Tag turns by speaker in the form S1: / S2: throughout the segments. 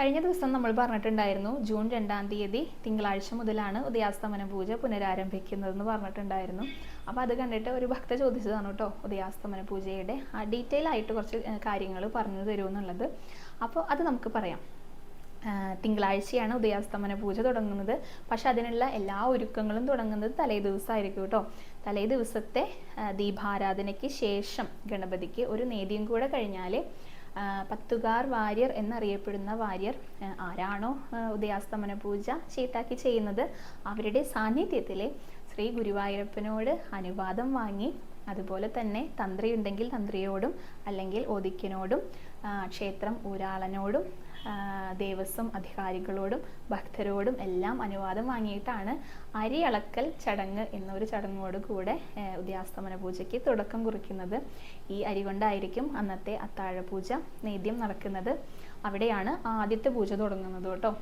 S1: കഴിഞ്ഞ ദിവസം നമ്മൾ പറഞ്ഞിട്ടുണ്ടായിരുന്നു ജൂൺ രണ്ടാം തീയതി തിങ്കളാഴ്ച മുതലാണ് ഉദയാസ്തമന പൂജ പുനരാരംഭിക്കുന്നതെന്ന് പറഞ്ഞിട്ടുണ്ടായിരുന്നു. അപ്പോൾ അത് കണ്ടിട്ട് ഒരു ഭക്ത ചോദിച്ചതാണ് കേട്ടോ ഉദയാസ്തമന പൂജയുടെ ആ ഡീറ്റെയിൽ ആയിട്ട് കുറച്ച് കാര്യങ്ങൾ പറഞ്ഞു തരുമെന്നുള്ളത് അപ്പോൾ അത് നമുക്ക് പറയാം. തിങ്കളാഴ്ചയാണ് ഉദയാസ്തമന പൂജ തുടങ്ങുന്നത്. പക്ഷെ അതിനുള്ള എല്ലാ ഒരുക്കങ്ങളും തുടങ്ങുന്നത് തലേ ദിവസമായിരിക്കും കേട്ടോ. തലേ ദിവസത്തെ ദീപാരാധനയ്ക്ക് ശേഷം ഗണപതിക്ക് ഒരു നേദ്യം കൂടെ കഴിഞ്ഞാൽ പത്തുകാർ വാര്യർ എന്നറിയപ്പെടുന്ന വാര്യർ ആരാണോ ഉദയാസ്തമന പൂജ ചീട്ടാക്കി ചെയ്യുന്നത് അവരുടെ സാന്നിധ്യത്തിലെ ശ്രീ ഗുരുവായൂരപ്പനോട് അനുവാദം വാങ്ങി അതുപോലെ തന്നെ തന്ത്രി ഉണ്ടെങ്കിൽ തന്ത്രിയോടും അല്ലെങ്കിൽ ഒതിക്കനോടും ക്ഷേത്രം ഊരാളനോടും ദേവസ്വം അധികാരികളോടും ഭക്തരോടും എല്ലാം അനുവാദം വാങ്ങിയിട്ടാണ് അരി അളക്കൽ ചടങ്ങ് എന്നൊരു ചടങ്ങോട് കൂടെ ഉദയാസ്തമന പൂജയ്ക്ക് തുടക്കം കുറിക്കുന്നത്. ഈ അരി കൊണ്ടായിരിക്കും അന്നത്തെ അത്താഴ പൂജ നേദ്യം നടക്കുന്നത്. അവിടെയാണ് ആദ്യത്തെ പൂജ തുടങ്ങുന്നത് കേട്ടോ.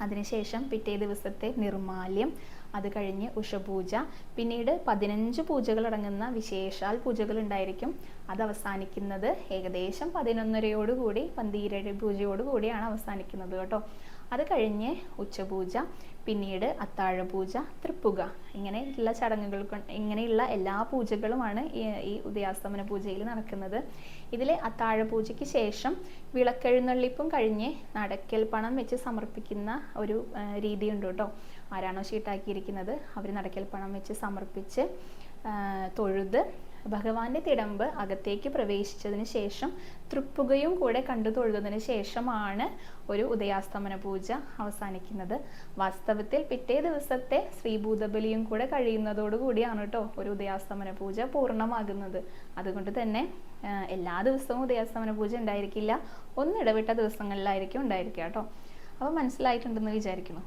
S1: അതിനുശേഷം പിറ്റേ ദിവസത്തെ നിർമാല്യം അത് കഴിഞ്ഞ് ഉഷപൂജ. പിന്നീട് പതിനഞ്ച് പൂജകൾ അടങ്ങുന്ന വിശേഷാൽ പൂജകൾ ഉണ്ടായിരിക്കും അത് അവസാനിക്കുന്നത് ഏകദേശം പതിനൊന്നരയോടുകൂടി പന്തീരടി പൂജയോടുകൂടിയാണ് അവസാനിക്കുന്നത് കേട്ടോ. അത് കഴിഞ്ഞ് ഉച്ചപൂജ പിന്നീട് അത്താഴ പൂജ തൃപ്പുക. ഇങ്ങനെയുള്ള ചടങ്ങുകൾ ഇങ്ങനെയുള്ള എല്ലാ പൂജകളുമാണ് ഈ ഉദയാസ്തമന പൂജയിൽ നടക്കുന്നത്. ഇതിൽ അത്താഴ പൂജയ്ക്ക് ശേഷം വിളക്കെഴുന്നള്ളിപ്പും കഴിഞ്ഞ് നടക്കൽ പണം വെച്ച് സമർപ്പിക്കുന്ന ഒരു രീതി രീതിയുണ്ട് കേട്ടോ. ആരാണോ ഷീട്ടാക്കിയിരിക്കുന്നത് അവർ നടക്കൽ പണം വെച്ച് സമർപ്പിച്ച് തൊഴുത് ഭഗവാന്റെ തിടമ്പ് അകത്തേക്ക് പ്രവേശിച്ചതിന് ശേഷം തൃപ്പുകയും കൂടെ കണ്ടു തൊഴുതതിന് ശേഷമാണ് ഒരു ഉദയാസ്തമന പൂജ അവസാനിക്കുന്നത്. വാസ്തവത്തിൽ പിറ്റേ ദിവസത്തെ ശ്രീഭൂതബലിയും കൂടെ കഴിയുന്നതോടുകൂടിയാണ് കേട്ടോ ഒരു ഉദയാസ്തമന പൂജ പൂർണമാകുന്നത്. അതുകൊണ്ട് തന്നെ എല്ലാ ദിവസവും ഉദയാസ്തമന പൂജ ഉണ്ടായിരിക്കില്ല. ഒന്നിടവിട്ട ദിവസങ്ങളിലായിരിക്കും ഉണ്ടായിരിക്കുക കേട്ടോ. അപ്പോൾ മനസ്സിലായിട്ടുണ്ടെന്ന് വിചാരിക്കുന്നു.